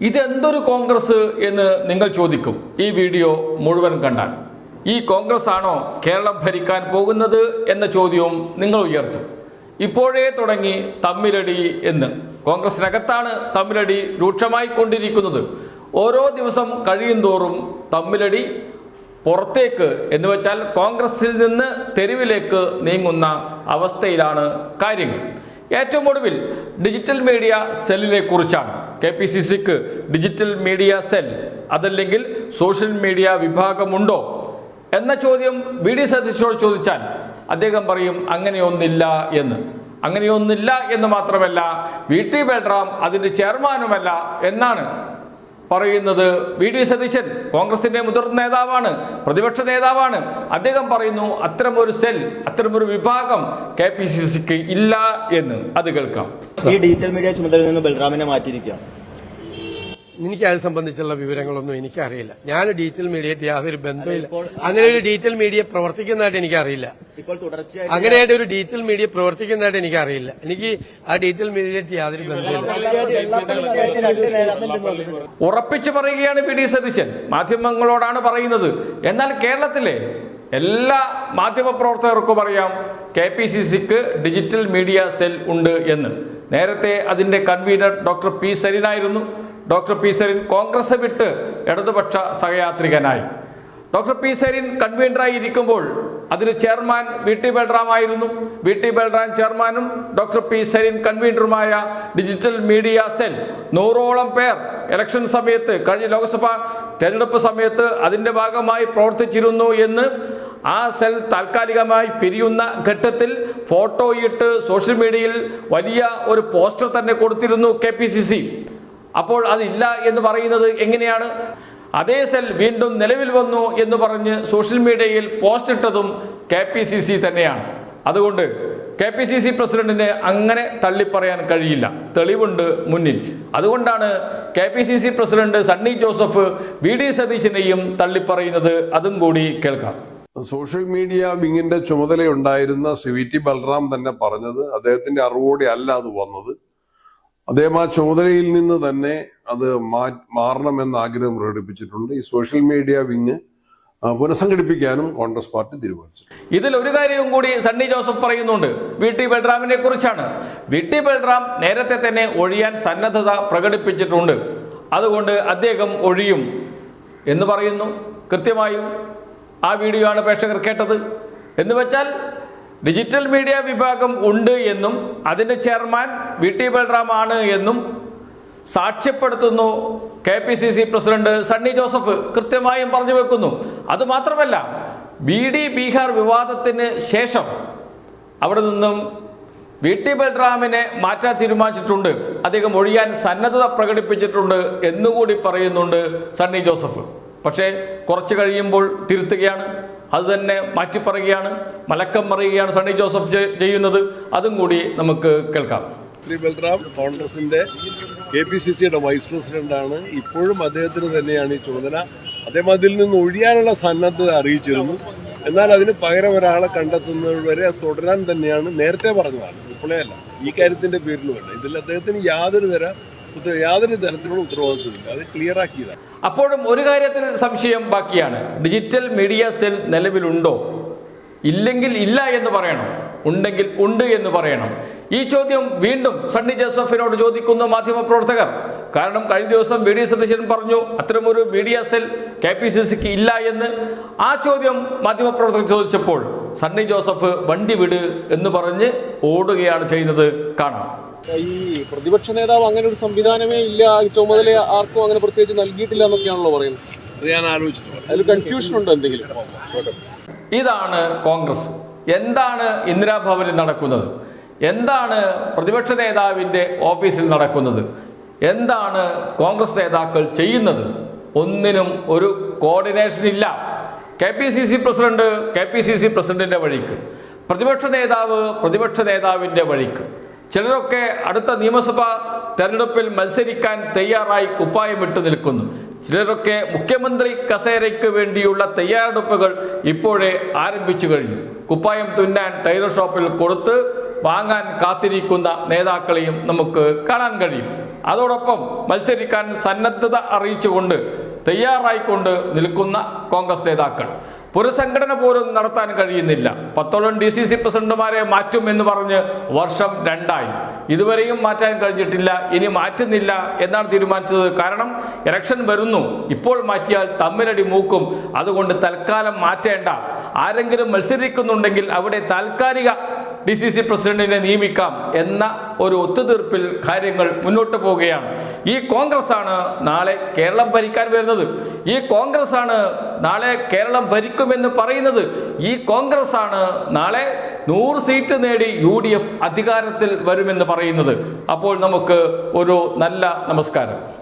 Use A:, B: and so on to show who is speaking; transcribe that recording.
A: ഇതെന്തൊരു കോൺഗ്രസ് എന്ന് നിങ്ങൾ ചോദിക്കും. ഈ വീഡിയോ മുഴുവൻ കണ്ടാൽ. ഈ കോൺഗ്രസ് ആണോ കേരളം ഭരിക്കാൻ പോകുന്നത് എന്ന ചോദ്യവും നിങ്ങൾ ഉയർത്തും. ഇപ്പോഴേ തുടങ്ങി തമ്മിലടി എന്ന്. കോൺഗ്രസിനകത്താണ് തമ്മിലടി രൂക്ഷമായി കൊണ്ടിരിക്കുന്നത്. ഓരോ ദിവസം കഴിയും തോറും തമ്മിലടി പുറത്തേക്ക് എന്ന് വെച്ചാൽ കോൺഗ്രസിൽ നിന്ന് തെരുവിലേക്ക് നീങ്ങുന്ന അവസ്ഥയിലാണ് കാര്യങ്ങൾ. ഏറ്റവും ഒടുവിൽ ഡിജിറ്റൽ മീഡിയ സെല്ലിനെ കുറിച്ചാണ്. കെ പി സി സിക്ക് ഡിജിറ്റൽ മീഡിയ സെൽ അതല്ലെങ്കിൽ സോഷ്യൽ മീഡിയ വിഭാഗമുണ്ടോ? എന്ന ചോദ്യം വി ഡി സതീശോട് ചോദിച്ചാൽ അദ്ദേഹം പറയും അങ്ങനെയൊന്നില്ല എന്ന്. അങ്ങനെയൊന്നില്ല എന്ന് മാത്രമല്ല വി ടി ബൽറാം അതിന്റെ ചെയർമാനുമല്ല എന്നാണ് പറയുന്നത് വി ഡി സതീശൻ കോൺഗ്രസിന്റെ മുതിർന്ന നേതാവാണ് പ്രതിപക്ഷ നേതാവാണ്. അദ്ദേഹം പറയുന്നു അത്തരമൊരു സെൽ അത്തരമൊരു വിഭാഗം കെ പി സി സിക്ക് ഇല്ല എന്ന്. അത് കേൾക്കാം.
B: ഈ ഡിജിറ്റൽ മീഡിയ ചുമതലയിൽ നിന്ന് ബൽറാമിനെ മാറ്റിയിരിക്കുക
C: എനിക്ക് അത് സംബന്ധിച്ചുള്ള വിവരങ്ങളൊന്നും എനിക്കറിയില്ല ഞാൻ ഡിജിറ്റൽ മീഡിയയായിട്ട് യാതൊരു ബന്ധമില്ല അങ്ങനെ ഒരു ഡിജിറ്റൽ മീഡിയ പ്രവർത്തിക്കുന്നതായിട്ട് എനിക്കറിയില്ല
B: ഇപ്പോൾ തുടർച്ചയായി
C: അങ്ങനെയായിട്ട് ഒരു ഡിജിറ്റൽ മീഡിയ പ്രവർത്തിക്കുന്നതായിട്ട് എനിക്കറിയില്ല എനിക്ക് ആ ഡിജിറ്റൽ മീഡിയയായിട്ട് യാതൊരു ബന്ധമില്ല
A: ഉറപ്പിച്ചു പറയുകയാണ് പി ഡി സതീശൻ മാധ്യമങ്ങളോടാണ് പറയുന്നത് എന്നാൽ കേരളത്തിലെ എല്ലാ മാധ്യമ പ്രവർത്തകർക്കും അറിയാം കെ പി സി സിക്ക് ഡിജിറ്റൽ മീഡിയ സെൽ ഉണ്ട് എന്ന് നേരത്തെ അതിന്റെ കൺവീനർ ഡോക്ടർ പി സരിനായിരുന്നു ഡോക്ടർ പി സരിൻ കോൺഗ്രസ് വിട്ട് ഇടതുപക്ഷ സഹയാത്രികനായി. ഡോക്ടർ പി സരിൻ കൺവീനറായി ഇരിക്കുമ്പോൾ അതിന് ചെയർമാൻ വി ടി ബൽറാം ആയിരുന്നു. വി ടി ബൽറാം ചെയർമാനും ഡോക്ടർ പി സരിൻ കൺവീനറുമായ ഡിജിറ്റൽ മീഡിയ സെൽ നൂറോളം പേർ ഇലക്ഷൻ സമയത്ത് കഴിഞ്ഞ ലോക്സഭാ തെരഞ്ഞെടുപ്പ് സമയത്ത് അതിന്റെ ഭാഗമായി പ്രവർത്തിച്ചിരുന്നു എന്ന് ആ സെൽ താൽക്കാലികമായി പിരിയുന്ന ഘട്ടത്തിൽ ഫോട്ടോയിട്ട് സോഷ്യൽ മീഡിയയിൽ വലിയ ഒരു പോസ്റ്റർ തന്നെ കൊടുത്തിരുന്നു കെ അപ്പോൾ അതില്ല എന്ന് പറയുന്നത് എങ്ങനെയാണ്? അതേ സെൽ വീണ്ടും നിലവിൽ വന്നു എന്ന് പറഞ്ഞ് സോഷ്യൽ മീഡിയയിൽ പോസ്റ്റ് ഇട്ടതും കെ പി സി സി തന്നെയാണ്. അതുകൊണ്ട് കെ പി സി സി പ്രസിഡന്റിന് അങ്ങനെ തള്ളിപ്പറയാൻ കഴിയില്ല. തെളിവുണ്ട് മുന്നിൽ. അതുകൊണ്ടാണ് K P C C president Sunny Joseph V D സതീശനെയും തള്ളിപ്പറയുന്നത്. അതും കൂടി കേൾക്കാം.
D: സോഷ്യൽ മീഡിയ വിങ്ങിന്റെ ചുമതലയുണ്ടായിരുന്ന ശ്രീ വി ടി ബൽറാം തന്നെ പറഞ്ഞത് അദ്ദേഹത്തിന്റെ അറിവോടെ അല്ല അത് വന്നത്. അദ്ദേഹം ആ ചുമതലയിൽ നിന്ന് തന്നെ അത് മാറണമെന്ന് ആഗ്രഹം പ്രകടിപ്പിച്ചിട്ടുണ്ട്. ഈ സോഷ്യൽ മീഡിയ വിങ് പുനഃസംഘടിപ്പിക്കാനും കോൺഗ്രസ് പാർട്ടി തീരുമാനിച്ചു
A: ഇതിൽ ഒരു കാര്യവും കൂടി സണ്ണി ജോസഫ് പറയുന്നുണ്ട്. വി. ടി. ബൽറാമിനെ കുറിച്ചാണ്. വി. ടി. ബൽറാം നേരത്തെ തന്നെ ഒഴിയാൻ സന്നദ്ധത പ്രകടിപ്പിച്ചിട്ടുണ്ട്. അതുകൊണ്ട് അദ്ദേഹം ഒഴിയും എന്ന് പറയുന്നു. കൃത്യമായും ആ വീഡിയോ ആണ് പ്രേക്ഷകർ കേട്ടത്. എന്ന് വെച്ചാൽ ഡിജിറ്റൽ മീഡിയ വിഭാഗം ഉണ്ട് എന്നും അതിന്റെ ചെയർമാൻ വി ടി ബൽറാമാണ് എന്നും സാക്ഷ്യപ്പെടുത്തുന്നു K P C C president Sunny Joseph കൃത്യമായും പറഞ്ഞു വെക്കുന്നു. അതുമാത്രമല്ല ബി ഡി ബീഹാർ വിവാദത്തിന് ശേഷം അവിടെ നിന്നും വി ടി ബൽറാമിനെ മാറ്റാൻ തീരുമാനിച്ചിട്ടുണ്ട്. അദ്ദേഹം ഒഴിയാൻ സന്നദ്ധത പ്രകടിപ്പിച്ചിട്ടുണ്ട് എന്നുകൂടി പറയുന്നുണ്ട് സണ്ണി ജോസഫ്. പക്ഷേ കുറച്ച് കഴിയുമ്പോൾ തിരുത്തുകയാണ്. അത് തന്നെ മാറ്റിപ്പറയുകയാണ്. മലക്കം മറിയുകയാണ് സണ്ണി ജോസഫ് ചെയ്യുന്നത്. അതും കൂടി നമുക്ക് കേൾക്കാം.
E: ശ്രീ ബൽറാം കോൺഗ്രസിന്റെ കെ പി സി സിയുടെ വൈസ് പ്രസിഡന്റാണ്. ഇപ്പോഴും അദ്ദേഹത്തിന് തന്നെയാണ് ഈ ചുമതല. അദ്ദേഹം അതിൽ നിന്ന് ഒഴിയാനുള്ള സന്നദ്ധത അറിയിച്ചിരുന്നു. എന്നാൽ അതിന് പകരം ഒരാളെ കണ്ടെത്തുന്നത് വരെ തുടരാൻ തന്നെയാണ് നേരത്തെ പറഞ്ഞതാണ്. ഇപ്പോഴേ അല്ല ഈ കാര്യത്തിന്റെ പേരിലുമല്ല ഇതിൽ അദ്ദേഹത്തിന് യാതൊരു തര യാതൊരു തരത്തിലുള്ള ഉത്തരവാദിത്വമില്ല. അത് ക്ലിയർ ആക്കിയതാണ്.
A: അപ്പോഴും ഒരു കാര്യത്തിൽ സംശയം ബാക്കിയാണ്. ഡിജിറ്റൽ മീഡിയ സെൽ നിലവിലുണ്ടോ? ഇല്ലെങ്കിൽ ഇല്ല എന്ന് പറയണം? ഉണ്ടെങ്കിൽ ഉണ്ട് എന്ന് പറയണം. ഈ ചോദ്യം വീണ്ടും സണ്ണി ജോസഫിനോട് ചോദിക്കുന്നു മാധ്യമപ്രവർത്തകർ കാരണം കഴിഞ്ഞ ദിവസം വി ഡി സതീശൻ പറഞ്ഞു അത്തരമൊരു media cell K P C സിക്ക് ഇല്ല എന്ന്. ആ ചോദ്യം മാധ്യമപ്രവർത്തകർ ചോദിച്ചപ്പോൾ സണ്ണി ജോസഫ് വണ്ടി വിട് എന്ന് പറഞ്ഞ് ഓടുകയാണ് ചെയ്യുന്നത്. കാണാം.
F: ഈ പ്രതിപക്ഷ നേതാവ് അങ്ങനെ ഒരു സംവിധാനമേ ഇല്ല ചുമതല ആർക്കും അങ്ങനെ പ്രത്യേകിച്ച് നൽകിയിട്ടില്ല എന്നൊക്കെയാണല്ലോ പറയുന്നത്. അതിൽ കൺഫ്യൂഷൻ ഉണ്ടോ എന്തെങ്കിലും?
A: ഇതാണ് കോൺഗ്രസ്. എന്താണ് ഇന്ദിരാഭവനിൽ നടക്കുന്നത്? എന്താണ് പ്രതിപക്ഷ നേതാവിന്റെ ഓഫീസിൽ നടക്കുന്നത്? എന്താണ് കോൺഗ്രസ് നേതാക്കൾ ചെയ്യുന്നത്? ഒന്നിനും ഒരു കോർഡിനേഷൻ ഇല്ല. K P C C president K P C C പ്രസിഡന്റിന്റെ വഴിക്ക്. പ്രതിപക്ഷ നേതാവ് പ്രതിപക്ഷ നേതാവിന്റെ വഴിക്ക്. ചിലരൊക്കെ അടുത്ത നിയമസഭാ തെരഞ്ഞെടുപ്പിൽ മത്സരിക്കാൻ തയ്യാറായി കുപ്പായമിട്ട് നിൽക്കുന്നു. ചിലരൊക്കെ മുഖ്യമന്ത്രി കസേരയ്ക്ക് വേണ്ടിയുള്ള തയ്യാറെടുപ്പുകൾ ഇപ്പോഴേ ആരംഭിച്ചു കഴിഞ്ഞു. കുപ്പായം തുന്നാൻ ടൈലർ ഷോപ്പിൽ കൊടുത്ത് വാങ്ങാൻ കാത്തിരിക്കുന്ന നേതാക്കളെയും നമുക്ക് കാണാൻ കഴിയും. അതോടൊപ്പം മത്സരിക്കാൻ സന്നദ്ധത അറിയിച്ചുകൊണ്ട് തയ്യാറായിക്കൊണ്ട് നിൽക്കുന്ന കോൺഗ്രസ് നേതാക്കൾ. പുനഃസംഘടന പോലും നടത്താൻ കഴിയുന്നില്ല. പത്തോളം ഡി സി സി പ്രസിഡന്റുമാരെ മാറ്റും എന്ന് പറഞ്ഞ് വർഷം രണ്ടായി. ഇതുവരെയും മാറ്റാൻ കഴിഞ്ഞിട്ടില്ല ഇനി മാറ്റുന്നില്ല എന്നാണ് തീരുമാനിച്ചത്. കാരണം ഇലക്ഷൻ വരുന്നു. ഇപ്പോൾ മാറ്റിയാൽ തമ്മിലടി മൂക്കും. അതുകൊണ്ട് തൽക്കാലം മാറ്റേണ്ട. ആരെങ്കിലും മത്സരിക്കുന്നുണ്ടെങ്കിൽ അവിടെ താൽക്കാലിക ഡി സി സി പ്രസിഡന്റിനെ നിയമിക്കാം എന്ന ഒരു ഒത്തുതീർപ്പിൽ കാര്യങ്ങൾ മുന്നോട്ട് പോവുകയാണ്. ഈ കോൺഗ്രസ് ആണ് നാളെ കേരളം ഭരിക്കാൻ വരുന്നത്. ഈ കോൺഗ്രസ് ആണ് നാളെ കേരളം ഭരിക്കുമെന്ന് പറയുന്നത്. ഈ കോൺഗ്രസ് ആണ് നാളെ നൂറ് സീറ്റ് നേടി യു ഡി എഫ് അധികാരത്തിൽ വരുമെന്ന് പറയുന്നത്. അപ്പോൾ നമുക്ക് ഒരു നല്ല നമസ്കാരം.